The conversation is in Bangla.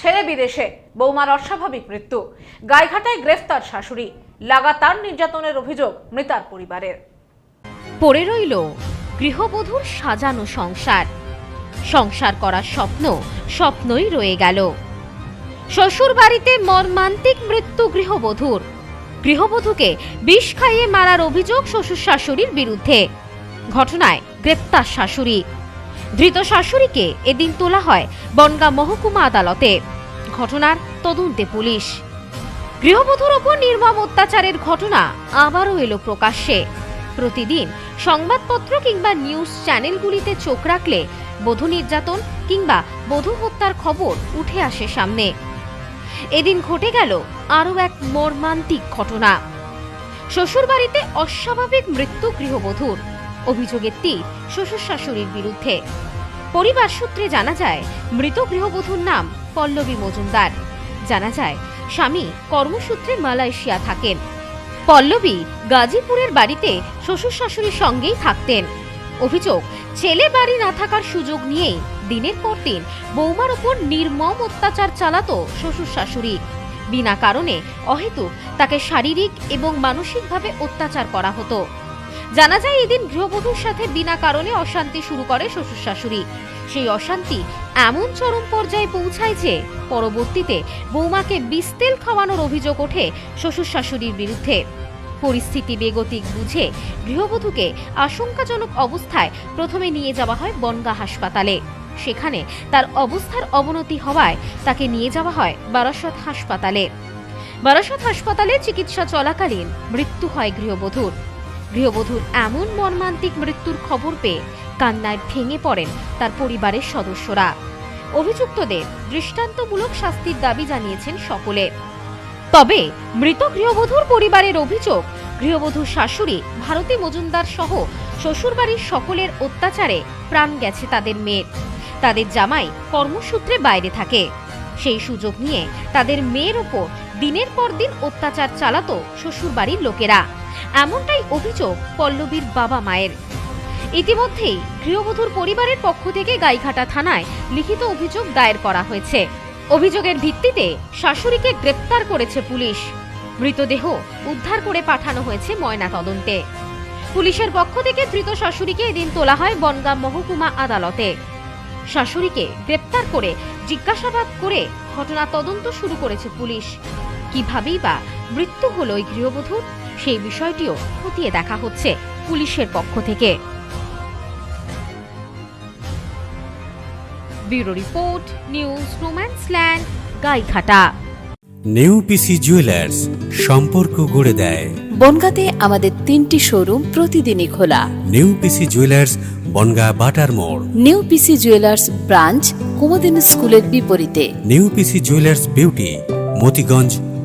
ছেলে বিদেশে, বৌমার অস্বাভাবিক মৃত্যু। গাইঘাটায় গ্রেফতার শাশুড়ি। লাগাতার নির্যাতনের অভিযোগ মৃতার পরিবারের। পড়ে রইল গৃহবধূর সাজানো সংসার। সংসার করার স্বপ্ন স্বপ্নই রয়ে গেল। শ্বশুর বাড়িতে মর্মান্তিক মৃত্যু গৃহবধূর। গৃহবধূকে বিষ খাইয়ে মারার অভিযোগ শ্বশুর শাশুড়ির বিরুদ্ধে। ঘটনায় গ্রেপ্তার শাশুড়ি। ধৃত শাশুড়িকে এদিন তোলা হয় বনগাঁ মহকুমা আদালতে। ঘটনার তদন্তে পুলিশ। গৃহবধূর ওপর নির্মম অত্যাচারের ঘটনা আবারও এলো প্রকাশ্যে। প্রতিদিন সংবাদপত্র কিংবা নিউজ চ্যানেলগুলিতে চোখ রাখলে বধূ নির্যাতন কিংবা বধূ হত্যার খবর উঠে আসে সামনে। এদিন ঘটে গেল আরও এক মর্মান্তিক ঘটনা। শ্বশুরবাড়িতে অস্বাভাবিক মৃত্যু গৃহবধূর। অভিযোগের তীর শ্বশুর শাশুড়ির বিরুদ্ধে। পরিবার সূত্রে জানা যায়, মৃত গৃহবধূর নাম পল্লবী মজুমদার। জানা যায়, স্বামী কর্মসূত্রে মালয়েশিয়া থাকেন। পল্লবী গাজীপুরের বাড়িতে শ্বশুর শাশুড়ির সঙ্গেই থাকতেন। অভিযোগ, ছেলে বাড়ি না থাকার সুযোগ নিয়েই দিনের পর দিন বৌমার ওপর নির্মম অত্যাচার চালাতো শ্বশুর শাশুড়ি। বিনা কারণে অহেতুক তাকে শারীরিক এবং মানসিকভাবে অত্যাচার করা হতো। জানা যায় এদিন গৃহবধূর সাথে বিনা কারণে অশান্তি শুরু করে শ্বশুর শাশুড়ি সেই অশান্তি এমন চরম পর্যায়ে পৌঁছায় যে পরবর্তীতে বৌমাকে বিস্তেল খাওয়ানোর অভিযোগ ওঠে শ্বশুর শাশুড়ির বিরুদ্ধে। পরিস্থিতি বেগতিক বুঝে গৃহবধূকে আশঙ্কাজনক অবস্থায় প্রথমে নিয়ে যাওয়া হয় বনগা হাসপাতালে। সেখানে তার অবস্থার অবনতি হওয়ায় তাকে নিয়ে যাওয়া হয় বারাসত হাসপাতালে। বারাসত হাসপাতালে চিকিৎসা চলাকালীন মৃত্যু হয় গৃহবধূর। গৃহবধূর এমন মর্মান্তিক মৃত্যুর খবর পেয়ে কান্নায় ভেঙে পড়েন তার পরিবারের সদস্যরা। অভিযুক্তদের দৃষ্টান্তমূলক শাস্তির দাবি জানিয়েছেন সকলে। তবে মৃত গৃহবধূর পরিবারের অভিযোগ, গৃহবধূর শাশুড়ি, ভারতী মজুমদার সহ শ্বশুরবাড়ির সকলের অত্যাচারে প্রাণ গেছে তাদের মেয়ের। তাদের জামাই কর্মসূত্রে বাইরে থাকে। সেই সুযোগ নিয়ে তাদের মেয়ের ওপর দিনের পর দিন অত্যাচার চালাতো শ্বশুরবাড়ির লোকেরা। এমনটাই অভিযোগ পল্লবীর বাবা মায়ের। ইতিমধ্যেই গৃহবধূর পরিবারের পক্ষ থেকে গাইঘাটা থানায় লিখিত অভিযোগ দায়ের করা হয়েছে। অভিযোগের ভিত্তিতে শাশুড়িকে গ্রেপ্তার করেছে পুলিশ। মৃতদেহ উদ্ধার করে পাঠানো হয়েছে ময়না তদন্তে পুলিশের পক্ষ থেকে ধৃত শাশুড়িকে এদিন তোলা হয় বনগাঁ মহকুমা আদালতে। শাশুড়িকে গ্রেপ্তার করে জিজ্ঞাসাবাদ করে ঘটনা তদন্ত শুরু করেছে পুলিশ। কিভাবেই বা মৃত্যু হলো ওই গৃহবধূর? সেই বিষয়টিও খতিয়ে দেখা হচ্ছে পুলিশের পক্ষ থেকে। Bureau report news romance land Gaighata. New PC jewellers সম্পর্ক গড়ে দেয়। বনগাঁতে আমাদের তিনটি শোরুম প্রতিদিনই খোলা। নেউপিসি জুয়েলার্স বনগা বাটার মোড়। New PC jewellers branch Kumudini স্কুলের বিপরীতে। New PC jewellers beauty Motiganj